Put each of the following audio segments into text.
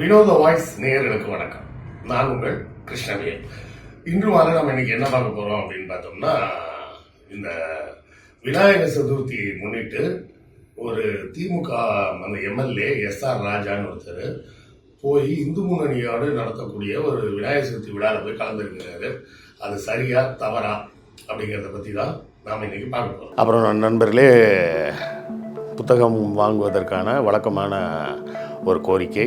வினோத வாய்ஸ் நேயர்களுக்கு வணக்கம். நான் உங்கள் கிருஷ்ணவேல். இன்று மாலை நம்ம இன்னைக்கு என்ன பார்க்க போறோம் அப்படின்னு பார்த்தோம்னா இந்த விநாயகர் சதுர்த்தி முன்னிட்டு ஒரு திமுக அந்த எம்எல்ஏ எஸ் ஆர் ராஜான்னு ஒருத்தர் போய் இந்து முன்னணியோடு நடத்தக்கூடிய ஒரு விநாயகர் சதுர்த்தி விழாவில் போய் கலந்துருக்கிறாரு. அது சரியா தவறா அப்படிங்கிறத பற்றி தான் நாம் இன்னைக்கு பார்க்க போகிறோம் அப்புறம் நண்பர்களே புத்தகம் வாங்குவதற்கான வழக்கமான ஒரு கோரிக்கை.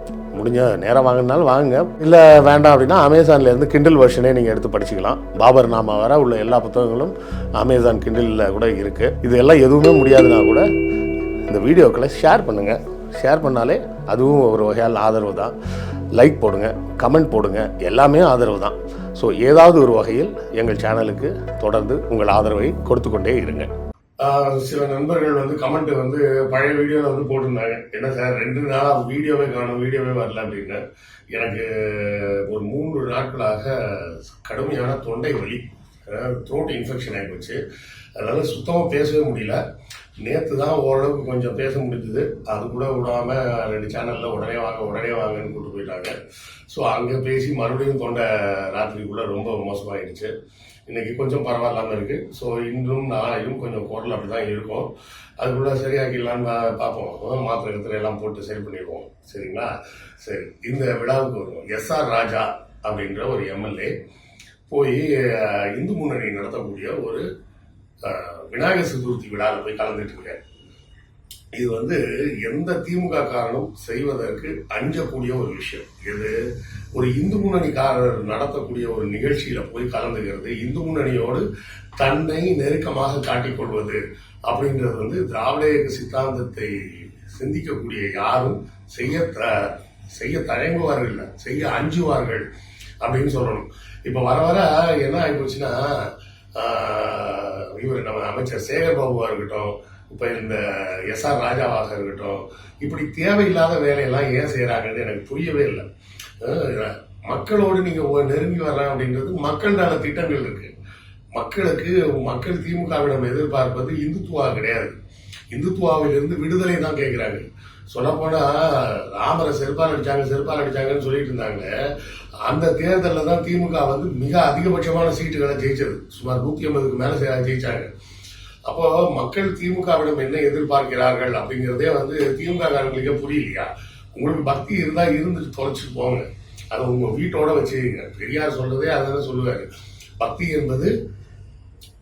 முடிஞ்ச நேரம் வாங்கினாலும் வாங்குங்க. இல்லை வேண்டாம் அப்படின்னா அமேசான்லேருந்து கிண்டில் வெர்ஷனே நீங்கள் எடுத்து படிச்சுக்கலாம். பாபர் நாமா வர உள்ள எல்லா புத்தகங்களும் அமேசான் கிண்டிலில் கூட இருக்குது இது எல்லாம் எதுவுமே முடியாதுன்னா கூட இந்த வீடியோக்களை ஷேர் பண்ணுங்கள் ஷேர் பண்ணாலே அதுவும் ஒரு வகையால் ஆதரவு தான். லைக் போடுங்க கமெண்ட் போடுங்க. எல்லாமே ஆதரவு தான். ஸோ ஏதாவது ஒரு வகையில் எங்கள் சேனலுக்கு தொடர்ந்து உங்கள் ஆதரவை கொடுத்து கொண்டே இருங்க. சில நண்பர்கள் வந்து கமெண்ட் வந்து பழைய வீடியோல வந்து போட்டிருந்தாங்க. என்ன சார் ரெண்டு நாளா வீடியோவே காணும் வீடியோவே வரல அப்படின்னு எனக்கு ஒரு மூன்று நாட்களாக கடுமையான தொண்டை வலி அதாவது த்ரோட் இன்ஃபெக்ஷன் ஆகிப்போச்சு அதனால சுத்தமாக பேசவே முடியல. நேற்று தான் ஓரளவுக்கு கொஞ்சம் பேச முடிஞ்சது. அது கூட விடாமல் ரெண்டு சேனலில் உடனே வாங்க உடனே வாங்கன்னு கூப்பிட்டு போயிட்டாங்க. ஸோ அங்கே பேசி மறுபடியும் தொண்டை ராத்திரிக்குள்ளே ரொம்ப மோசமாகிடுச்சு இன்னைக்கு கொஞ்சம் பரவாயில்லாமல் இருக்கு. ஸோ இன்றும் நாளையும் கொஞ்சம் குரல் அப்படி தான் இருக்கும் அதுக்குள்ள சரியாக்கிடலான்னு பார்ப்போம். மாத்திரை கத்திரை எல்லாம் போட்டு சரி பண்ணிடுவோம். சரிங்களா? சரி. இந்த விழாவுக்கு வருவோம். எஸ் ஆர் ராஜா அப்படின்ற ஒரு எம்எல்ஏ போய் இந்து முன்னணி நடத்தக்கூடிய ஒரு விநாயகர் சதுர்த்தி விழாவில் போய் கலந்துட்டு இருக்காரு. இது வந்து எந்த திமுக காரணம் செய்வதற்கு அஞ்சக்கூடிய ஒரு விஷயம். இது ஒரு இந்து முன்னணிக்காரர் நடத்தக்கூடிய ஒரு நிகழ்ச்சியில போய் கலந்துக்கிறது இந்து முன்னணியோடு தன்னை நெருக்கமாக காட்டிக்கொள்வது அப்படின்றது வந்து திராவிட இயக்க சித்தாந்தத்தை சிந்திக்கக்கூடிய யாரும் செய்ய த- செய்ய தயங்குவார்கள் இல்லை. செய்ய அஞ்சுவார்கள் அப்படின்னு சொல்லணும். இப்ப வர வர என்ன ஆகி போச்சுன்னா இவர் நம்ம அமைச்சர் சேகர் பாபுவா இருக்கட்டும் இப்போ இந்த எஸ் ஆர் ராஜாவாக இருக்கட்டும் இப்படி தேவையில்லாத வேலையெல்லாம் ஏன் செய்கிறாங்கன்னு எனக்கு புரியவே இல்லை. மக்களோடு நீங்கள் நெருங்கி வரலாம் அப்படின்றது மக்கள் நல திட்டங்கள் இருக்கு. மக்களுக்கு மக்கள் திமுகவிடம் எதிர்பார்ப்பது இந்துத்துவா கிடையாது. இந்துத்துவாவிலிருந்து விடுதலை தான் கேட்குறாங்க சொல்லப்போனா ராமரை செருப்பால் அடித்தாங்க செருப்பால் அடித்தாங்கன்னு சொல்லிட்டு இருந்தாங்க. அந்த தேர்தலில் தான் திமுக வந்து மிக அதிகபட்சமான சீட்டுகளை ஜெயிச்சது. சுமார் நூற்றி ஐம்பதுக்கு மேலே ஜெயிச்சாங்க. அப்போ மக்கள் திமுகவிடம் என்ன எதிர்பார்க்கிறார்கள் அப்படிங்கிறதே வந்து திமுக காரங்களுக்கே புரியலையா? உங்களுக்கு பக்தி இருந்தா இருந்துட்டு தொலைச்சிட்டு போங்க. அதை உங்க வீட்டோட வச்சுக்கீங்க. பெரியார் சொல்றதே அதான சொல்லுவாரு. பக்தி என்பது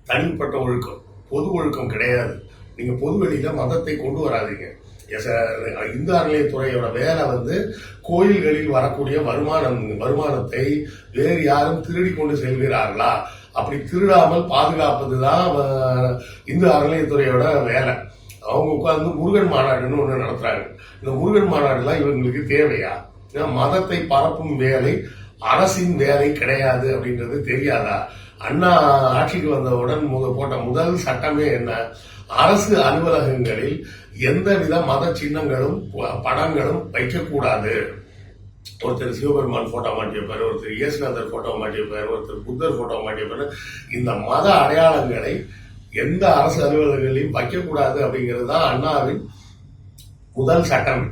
தனிப்பட்ட ஒழுக்கம். பொது ஒழுக்கம் கிடையாது. நீங்க பொது வெளியில மதத்தை கொண்டு வராதீங்க. எஸ், அஹ், இந்து அறநிலையத்துறையோட வேலை வந்து கோயில்களில் வரக்கூடிய வருமானம் வருமானத்தை வேறு யாரும் திருடி கொண்டு செல்கிறார்களா? அப்படி திருடாமல் பாதுகாப்பதுதான் தான் இந்து அறநிலையத்துறையோட வேலை. அவங்க உட்கார்ந்து முருகன் மாநாடுன்னு ஒண்ணு நடத்துறாங்க. இந்த முருகன் மாநாடுலாம் இவங்களுக்கு தேவையா? மதத்தை பரப்பும் வேலை அரசின் வேலை கிடையாது அப்படின்றது தெரியாதா? அண்ணா ஆட்சிக்கு வந்தவுடன் முத- போட்ட முதல் சட்டமே என்ன? அரசு அலுவலகங்களில் எந்தவித மத சின்னங்களும் ப- படங்களும் வைக்கக்கூடாது. ஒருத்தர் சிவபெருமான் போட்டோ மாட்டியிருப்பாரு ஒருத்தர் இயேசுநாதர் போட்டோ மாட்டியிருப்பாரு ஒருத்தர் புத்தர் போட்டோ மாட்டியிருப்பாரு. இந்த மத அடையாளங்களை எந்த அரசு அலுவலகங்களையும் வைக்கக்கூடாது அப்படிங்கிறது தான் அண்ணாவின் முதல் சட்டம்.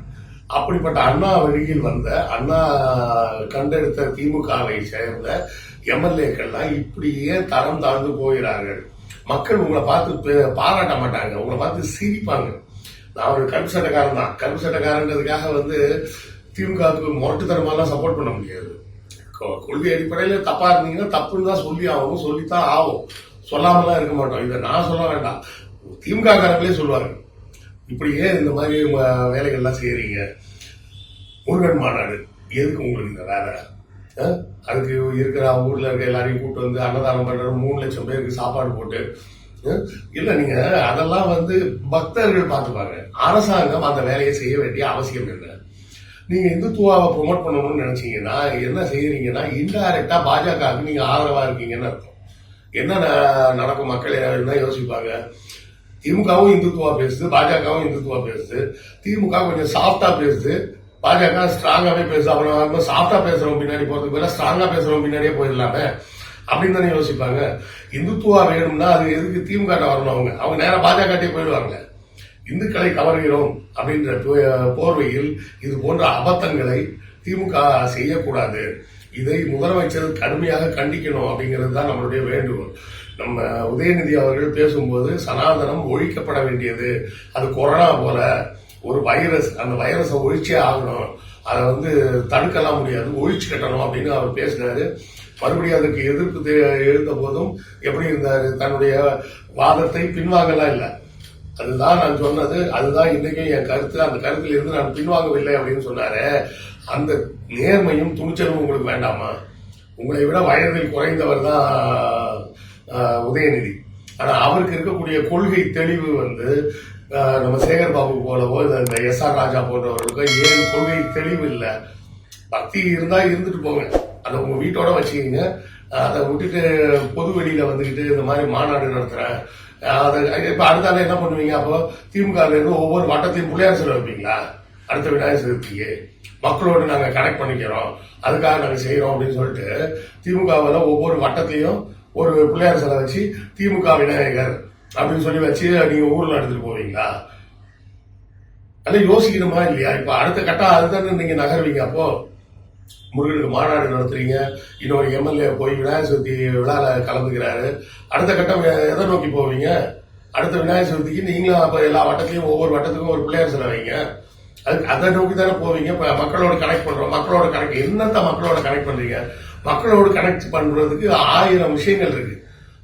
அப்படிப்பட்ட அண்ணா வழியில் வந்த அண்ணா கண்டெடுத்த திமுகவை சேர்ந்த எம்எல்ஏக்கள்லாம் இப்படியே தரம் தாழ்ந்து போகிறார்கள் மக்கள் உங்களை பார்த்து பே- பாராட்ட மாட்டாங்க உங்களை பார்த்து சிரிப்பாங்க. நான் ஒரு கருப்பு சட்டக்காரன் தான். கருப்பு சட்டக்காரன்றதுக்காக வந்து திமுகவுக்கு முரட்டுத்தனமாலாம் சப்போர்ட் பண்ண முடியாது. கொ- கொள்கை அடிப்படையில் தப்பா இருந்தீங்கன்னா தப்புன்னு தான் சொல்லி ஆகும் சொல்லித்தான் ஆகும். சொல்லாமலாம் இருக்க மாட்டோம். இதை நான் சொல்ல வேண்டாம். திமுக காரங்களே சொல்லுவாங்க இப்படியே இந்த மாதிரி வேலைகள்லாம் செய்யறீங்க? முருகன் மாநாடு. எதுக்கு உங்களுக்கு இந்த வேலை? அதுக்கு இருக்கிற அவங்க ஊரில் இருக்க எல்லாரையும் கூட்டு வந்து அன்னதானம் பண்ணுற மூணு லட்சம் பேருக்கு சாப்பாடு போட்டு இல்லை நீங்கள் அதெல்லாம் வந்து பக்தர்கள் பார்த்துப்பாங்க. அரசாங்கம் அந்த வேலையை செய்ய வேண்டிய அவசியம் இல்லை. நீங்க இந்துத்துவாவை ப்ரொமோட் பண்ணணும்னு நினைச்சீங்கன்னா என்ன செய்யறீங்கன்னா இன்டைரக்டா பாஜகவுக்கு நீங்க ஆதரவா இருக்கீங்கன்னு அர்த்தம். என்ன நடக்கும்? மக்கள் என்ன யோசிப்பாங்க? திமுகவும் இந்துத்துவா பேசுது பாஜகவும் இந்துத்துவா பேசுது திமுக கொஞ்சம் சாஃப்டா பேசுது பாஜக ஸ்ட்ராங்காவே பேசுது. அப்புறம் சாஃப்டா பேசுறவங்க பின்னாடி போறதுக்கு பதிலா ஸ்ட்ராங்கா பேசுறவங்க பின்னாடியே போயிடலாமே? அப்படின்னு தானே யோசிப்பாங்க. இந்துத்துவா வேணும்னா அது எதுக்கு திமுக வரணும் அவங்க? அவங்க நேராக பாஜகட்டே போயிடுவாங்க இந்துக்களை கவர்கிறோம் அப்படின்ற போர்வையில் இது போன்ற அபத்தங்களை திமுக செய்யக்கூடாது. இதை முதலமைச்சர் கடுமையாக கண்டிக்கணும் அப்படிங்கிறது தான் நம்மளுடைய வேண்டுகோள். நம்ம உதயநிதி அவர்கள் பேசும்போது சனாதனம் ஒழிக்கப்பட வேண்டியது. அது கொரோனா போல ஒரு வைரஸ் அந்த வைரஸை ஒழிச்சே ஆகணும். அதை வந்து தடுக்கலாம் முடியாது. ஒழிச்சு கட்டணும் அப்படின்னு அவர் பேசினாரு மறுபடியும் அதுக்கு எதிர்ப்பு எழுந்த போதும் எப்படி இருந்தாரு? தன்னுடைய வாதத்தை பின்வாங்கலாம் இல்லை. அதுதான் நான் சொன்னது. அதுதான் இன்றைக்கும் என் கருத்து. அந்த கருத்தில் இருந்து நான் பின்வாங்கவில்லை அப்படின்னு சொன்னாரு. அந்த நேர்மையும் துணிச்சலும் உங்களுக்கு வேண்டாமா? உங்களை விட வயதில் குறைந்தவர் தான் உதயநிதி. ஆனா அவருக்கு இருக்கக்கூடிய கொள்கை தெளிவு வந்து நம்ம சேகர் பாபு போலவோ இந்த எஸ் ஆர் ராஜா போன்றவர்களுக்கோ ஏன் கொள்கை தெளிவு இல்லை? பக்தி இருந்தா இருந்துட்டு போங்க. அதை உங்க வீட்டோட வச்சுக்கிங்க. அதை விட்டுட்டு பொது வெளியில வந்துக்கிட்டு இந்த மாதிரி மாநாடு நடத்துறேன். அதை இப்ப அடுத்தால என்ன பண்ணுவீங்க? அப்போ திமுக இருந்து ஒவ்வொரு வட்டத்தையும் பிள்ளையார் சிலை வைப்பீங்களா? அடுத்த விநாயகர் சதுர்த்திக்கு மக்களோடு நாங்க கனெக்ட் பண்ணிக்கிறோம். அதுக்காக நாங்க செய்யறோம் அப்படின்னு சொல்லிட்டு திமுகவில் ஒவ்வொரு வட்டத்தையும் ஒரு பிள்ளையார் சிலை வச்சு திமுக விநாயகர் அப்படின்னு சொல்லி வச்சு நீங்க ஊர்ல எடுத்துட்டு போவீங்களா? அதை யோசிக்கணுமா இல்லையா? இப்ப அடுத்த கட்டம் அதுதானே நீங்க நகர்வீங்க அப்போ. முருகனுக்கு மாநாடு நடத்துறீங்க. இன்னொரு எம்எல்ஏ போய் விநாயகர் சதுர்த்தி விழால கலந்துக்கிறாரு. அடுத்த கட்டம் எதை நோக்கி போவீங்க? அடுத்த விநாயகர் சதுர்த்திக்கு நீங்களும் அப்போ எல்லா வட்டத்தையும் ஒவ்வொரு வட்டத்துக்கும் ஒரு பிள்ளையார் சிலை வைங்க. அதுக்கு அதை நோக்கி தானே போவீங்க? இப்போ மக்களோட கனெக்ட் பண்றோம் மக்களோட கனெக்ட் என்னத்த மக்களோட கனெக்ட் பண்றீங்க? மக்களோட கனெக்ட் பண்றதுக்கு ஆயிரம் விஷயங்கள் இருக்கு.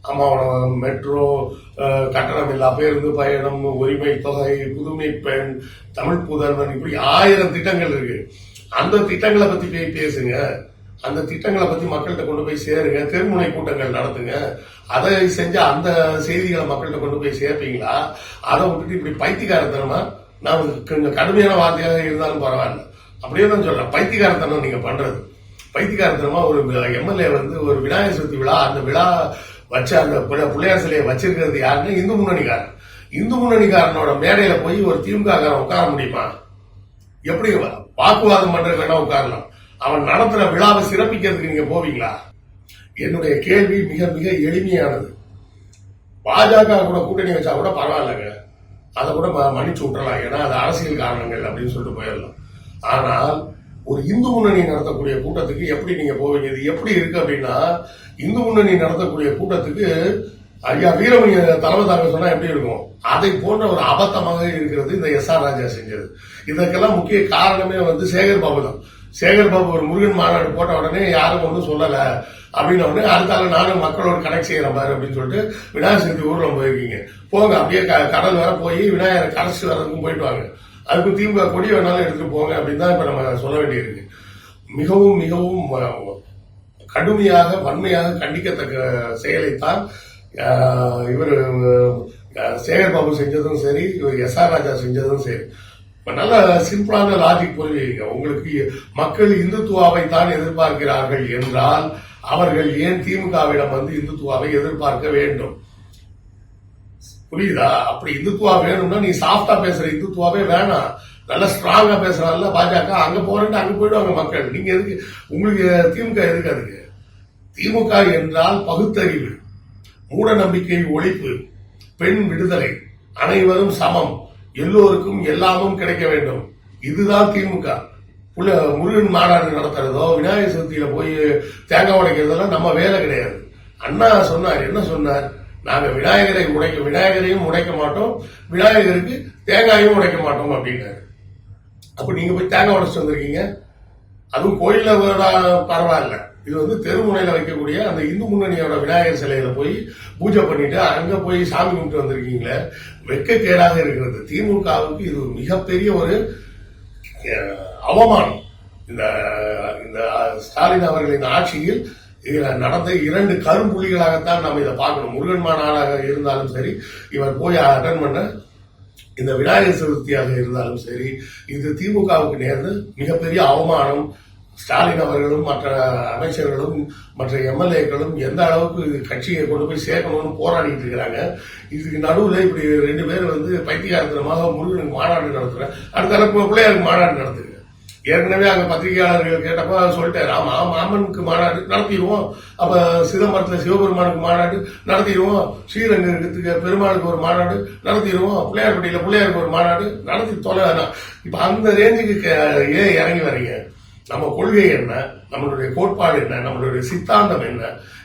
அம்மாவோட மெட்ரோ கட்டணம் இல்லா பேருந்து பயணம் உரிமை தொகை புதுமை பெண் தமிழ் புதல்வன் இப்படி ஆயிரம் திட்டங்கள் இருக்கு. அந்த திட்டங்களை பத்தி போய் பேசுங்க. அந்த திட்டங்களை பத்தி மக்கள்கிட்ட கொண்டு போய் சேருங்க. தெருமுனை கூட்டங்கள் நடத்துங்க. அதை செஞ்சு அந்த செய்திகளை மக்கள்கிட்ட கொண்டு போய் சேர்ப்பீங்களா? அதை விட்டுட்டு இப்படி பைத்தியகாரத்தனமா நான் கொஞ்சம் கடுமையான வார்த்தையாக இருந்தாலும் பரவாயில்ல. அப்படியே தான் சொல்றேன். பைத்தியக்காரத்தனம் நீங்க பண்றது. பைத்தியகாரத்தனமா ஒரு எம்எல்ஏ வந்து ஒரு விநாயகர் சதுர்த்தி விழா அந்த விழா வச்ச அந்த பிள்ளையார் சிலையை வச்சிருக்கிறது யாருன்னு இந்து முன்னணிக்காரன். இந்து முன்னணிக்காரனோட மேடையில போய் ஒரு திமுக காரன் உட்கார முடியுமா? எப்படி வாக்குவாதம் பண்றது வேணா உட்காரலாம் அவன் நடத்துற விழாவை சிறப்பிக்கிறதுக்கு நீங்க போவீங்களா? என்னுடைய கேள்வி மிக மிக எளிமையானது. பாஜக கூட கூட்டணி வச்சா கூட பரவாயில்லைங்க. அதை கூட மன்னிச்சு விட்டுறலாம். ஏன்னா அது அரசியல் காரணங்கள் அப்படின்னு சொல்லிட்டு போயிடலாம். ஆனால் ஒரு இந்து முன்னணி நடத்தக்கூடிய கூட்டத்துக்கு எப்படி நீங்க போவீங்க? இது எப்படி இருக்கு அப்படின்னா இந்து முன்னணி நடத்தக்கூடிய கூட்டத்துக்கு ஐயா வீரமணி தலைமை தலைமை சொன்னா எப்படி இருக்கும்? அதை போன்ற ஒரு அபத்தமாக இருக்கிறது இந்த எஸ் ஆர் ராஜா செஞ்சது. இதற்கெல்லாம் முக்கிய காரணமே வந்து சேகர் பாபு தான். சேகர் பாபு ஒரு முருகன் மாநாடு போட்ட உடனே யாரும் ஒன்றும் சொல்லல. அப்படின்னு உடனே அடுத்தால நானும் மக்களோட கனெக்ட் செய்யற மாதிரி அப்படின்னு சொல்லிட்டு விநாயகர் சதுர்த்தி ஊர்ல போயிருக்கீங்க போங்க அப்படியே க- கடல் வர போய் விநாயகர் கரைச்சி வரதுக்கும் போயிட்டு வாங்க. அதுக்கு திமுக கொடி வேணாலும் எடுத்துட்டு போங்க அப்படின்னு தான் இப்ப நம்ம சொல்ல வேண்டியிருக்கு. மிகவும் மிகவும் கடுமையாக வன்மையாக கண்டிக்கத்தக்க செயலைத்தான் இவர் அஹ், சேகர் பாபு செஞ்சதும் சரி இவர் எஸ் ஆர் ராஜா செஞ்சதும் சரி. இப்ப நல்ல சிம்பிளான லாஜிக் புரியுங்க உங்களுக்கு மக்கள் இந்துத்துவாவை தான் எதிர்பார்க்கிறார்கள் என்றால் அவர்கள் ஏன் திமுகவிடம் வந்து இந்துத்துவாவை எதிர்பார்க்க வேண்டும்? புரியுதா? அப்படி இந்துத்துவா வேணும்னா நீ சாஃப்டா பேசுற இந்துத்துவாவே வேணாம். நல்லா ஸ்ட்ராங்கா பேசுறாங்கல்ல பாஜக அங்க போறேன்ட்டு அங்க போயிடுவாங்க மக்கள். நீங்க எதுக்கு உங்களுக்கு திமுக எதுக்கு அதுக்கு? திமுக என்றால் பகுத்தறிவு. மூட நம்பிக்கை ஒழிப்பு பெண் விடுதலை அனைவரும் சமம் எல்லோருக்கும் எல்லாமும் கிடைக்க வேண்டும். இதுதான் திமுக. புள்ள முருகன் மாநாடு நடத்துறதோ விநாயகர் சதுர்த்தியில போய் தேங்காய் உடைக்கிறதெல்லாம் நம்ம வேலை கிடையாது. அண்ணா சொன்னார் என்ன சொன்னார்? நாங்க விநாயகரை உடைக்க விநாயகரையும் உடைக்க மாட்டோம் விநாயகருக்கு தேங்காயும் உடைக்க மாட்டோம் அப்படின்னாரு. அப்ப நீங்க போய் தேங்காய் உடைச்சு வந்திருக்கீங்க. அதுவும் கோயில கூட பரவாயில்ல. இது வந்து தெருமுனையில் வைக்கக்கூடிய அந்த இந்து முன்னணியோட விநாயகர் சிலையில போய் பூஜை பண்ணிட்டு அங்க போய் சாமி கும்பிட்டு வந்திருக்கீங்களே வெட்கக்கேடாக இருக்கிறது. திமுகவுக்கு இது மிகப்பெரிய ஒரு அஹ், அவமானம். இந்த இந்த ஸ்டாலின் அவர்களின் ஆட்சியில் இதில் நடந்த இரண்டு கரும்புள்ளிகளாகத்தான் நம்ம இதை பார்க்கணும். முருகன் மாநாடாக இருந்தாலும் சரி இவர் போய் அட்டன் பண்ண இந்த விநாயகர் சதுர்த்தியாக இருந்தாலும் சரி இது திமுகவுக்கு நேர்ந்து மிகப்பெரிய அவமானம். ஸ்டாலின் அவர்களும் மற்ற அமைச்சர்களும் மற்ற எம்எல்ஏக்களும் எந்த அளவுக்கு கட்சியை கொண்டு போய் சேர்க்கணும்னு போராடிட்டு இருக்கிறாங்க. இதுக்கு நடுவில் இப்படி ரெண்டு பேர் வந்து பைத்தியகாரத்தனமாக முருகனுக்கு மாநாடு நடத்துறேன் அடுத்த பிள்ளையாருக்கு மாநாடு நடத்துங்க. ஏற்கனவே அங்க பத்திரிகையாளர்கள் கேட்டப்ப சொல்லிட்டாரு. ஆமா மாமனுக்கு மாநாடு நடத்திடுவோம். அப்ப சிதம்பரத்துல சிவபெருமானுக்கு மாநாடு நடத்திடுவோம். ஸ்ரீரங்கத்துக்கு பெருமாளுக்கு ஒரு மாநாடு நடத்திடுவோம். பிள்ளையார்பட்டியில பிள்ளையாருக்கு ஒரு மாநாடு நடத்தி தொலை இப்ப அந்த ரேஞ்சுக்கு ஏன் இறங்கி வர்றீங்க நம்ம கொள்கை என்ன? நம்மளுடைய கோட்பாடு என்ன? நம்மளுடைய சித்தாந்தம் என்ன?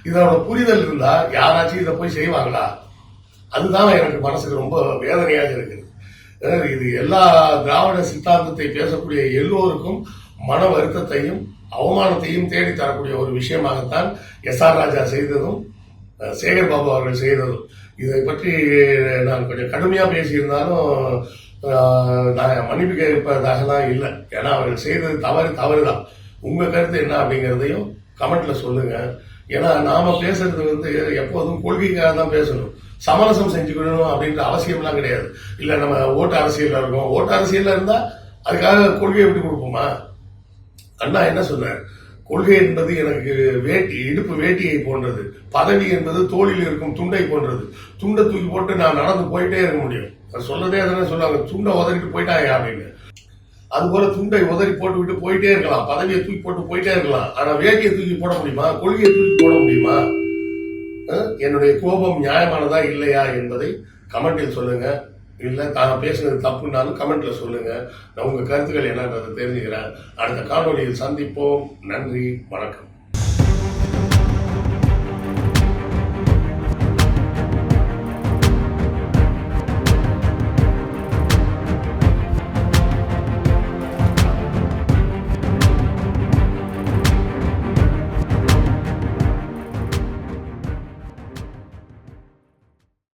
இதோட புரிதல் இருந்தா யாராச்சும் இதை போய் செய்வாங்களா? அதுதான் எனக்கு மனசுக்கு ரொம்ப வேதனையாக இருக்குது. இது எல்லா திராவிட சித்தாந்தத்தை பேசக்கூடிய எல்லோருக்கும் மன வருத்தத்தையும் அவமானத்தையும் தேடி தரக்கூடிய ஒரு விஷயமாகத்தான் எஸ் ஆர் ராஜா செய்ததும் சேகர் பாபு அவர்கள் செய்ததும். இதை பற்றி நான் கொஞ்சம் கடுமையாக பேசியிருந்தாலும் நான் மன்னிப்பு கேட்பதாக தான் இல்லை. ஏன்னா அவர்கள் செய்தது தவறு தவறு தான் உங்கள் கருத்து என்ன அப்படிங்கிறதையும் கமெண்ட்ல சொல்லுங்க. ஏன்னா நாம பேசுறது வந்து எப்போதும் கொள்கைக்காக தான் பேசணும். சமரசம் செஞ்சுக்கணும் அப்படின்ற அவசியம்லாம் கிடையாது. இல்லை நம்ம ஓட்டு அரசியலில் இருக்கோம். ஓட்டு அரசியலில் இருந்தால் அதுக்காக கொள்கையை விட்டு கொடுப்போமா? அண்ணா என்ன சொன்னார்? கொள்கை என்பது எனக்கு வேட்டி இடுப்பு வேட்டியை போன்றது. பதவி என்பது தோளில் இருக்கும் துண்டை போன்றது. துண்டை தூக்கி போட்டு நான் நடந்து போயிட்டே இருக்க முடியும். அது சொல்லதே அதானே சொல்லுவாங்க துண்டை உதறிட்டு போயிட்டாங்க அப்படின்னு. அதுபோல துண்டை உதறி போட்டு விட்டு போயிட்டே இருக்கலாம். பதவியை தூக்கி போட்டு போயிட்டே இருக்கலாம். ஆனா வேட்டியை தூக்கி போட முடியுமா? கொள்கையை தூக்கி போட முடியுமா? என்னுடைய கோபம் நியாயமானதா இல்லையா என்பதை கமெண்டில் சொல்லுங்க. இல்லை தான் பேசுனது தப்புனாலும் கமெண்ட்ல சொல்லுங்க. நான் உங்க கருத்துக்கள் என்னன்றதை தெரிஞ்சுக்கிறேன். அடுத்த காணொலியில் சந்திப்போம். நன்றி வணக்கம்.